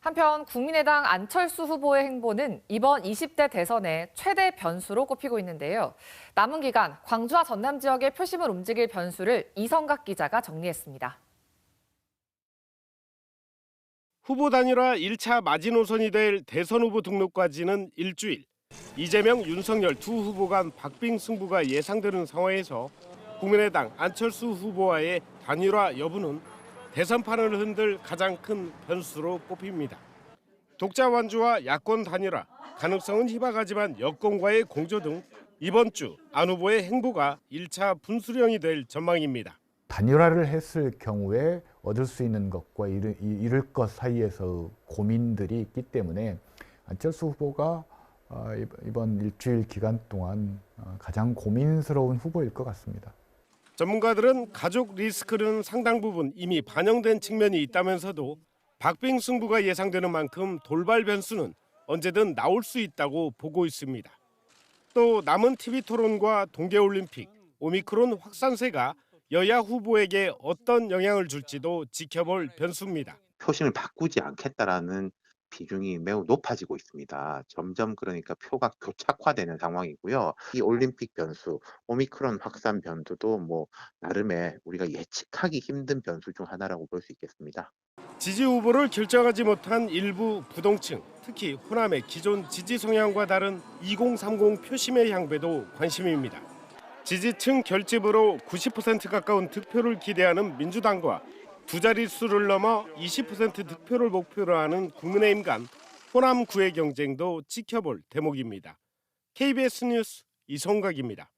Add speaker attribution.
Speaker 1: 한편 국민의당 안철수 후보의 행보는 이번 20대 대선의 최대 변수로 꼽히고 있는데요. 남은 기간 광주와 전남 지역의 표심을 움직일 변수를 이성각 기자가 정리했습니다.
Speaker 2: 후보 단일화 1차 마지노선이 될 대선 후보 등록까지는 일주일. 이재명, 윤석열 두 후보 간 박빙 승부가 예상되는 상황에서 국민의당 안철수 후보와의 단일화 여부는 대선판을 흔들 가장 큰 변수로 꼽힙니다. 독자 완주와 야권 단일화, 가능성은 희박하지만 여권과의 공조 등 이번 주 안 후보의 행보가 1차 분수령이 될 전망입니다.
Speaker 3: 단일화를 했을 경우에 얻을 수 있는 것과 잃을, 잃을 것 사이에서 고민들이 있기 때문에 안철수 후보가 어, 이번 일주일 기간 동안 어, 가장 고민스러운 후보일 것 같습니다.
Speaker 2: 전문가들은 가족 리스크는 상당 부분 이미 반영된 측면이 있다면서도 박빙 승부가 예상되는 만큼 돌발 변수는 언제든 나올 수 있다고 보고 있습니다. 또 남은 TV 토론과 동계올림픽, 오미크론 확산세가 여야 후보에게 어떤 영향을 줄지도 지켜볼 변수입니다.
Speaker 4: 표심을 바꾸지 않겠다라는 비중이 매우 높아지고 있습니다. 점점 그러니까 표가 교착화되는 상황이고요. 이 올림픽 변수, 오미크론 확산 변수도 뭐 나름의 우리가 예측하기 힘든 변수 중 하나라고 볼 수 있겠습니다.
Speaker 2: 지지 후보를 결정하지 못한 일부 부동층, 특히 호남의 기존 지지 성향과 다른 2030 표심의 향배도 관심입니다. 지지층 결집으로 90% 가까운 득표를 기대하는 민주당과 두 자릿수를 넘어 20% 득표를 목표로 하는 국민의힘 간 호남 구의 경쟁도 지켜볼 대목입니다. KBS 뉴스 이성각입니다.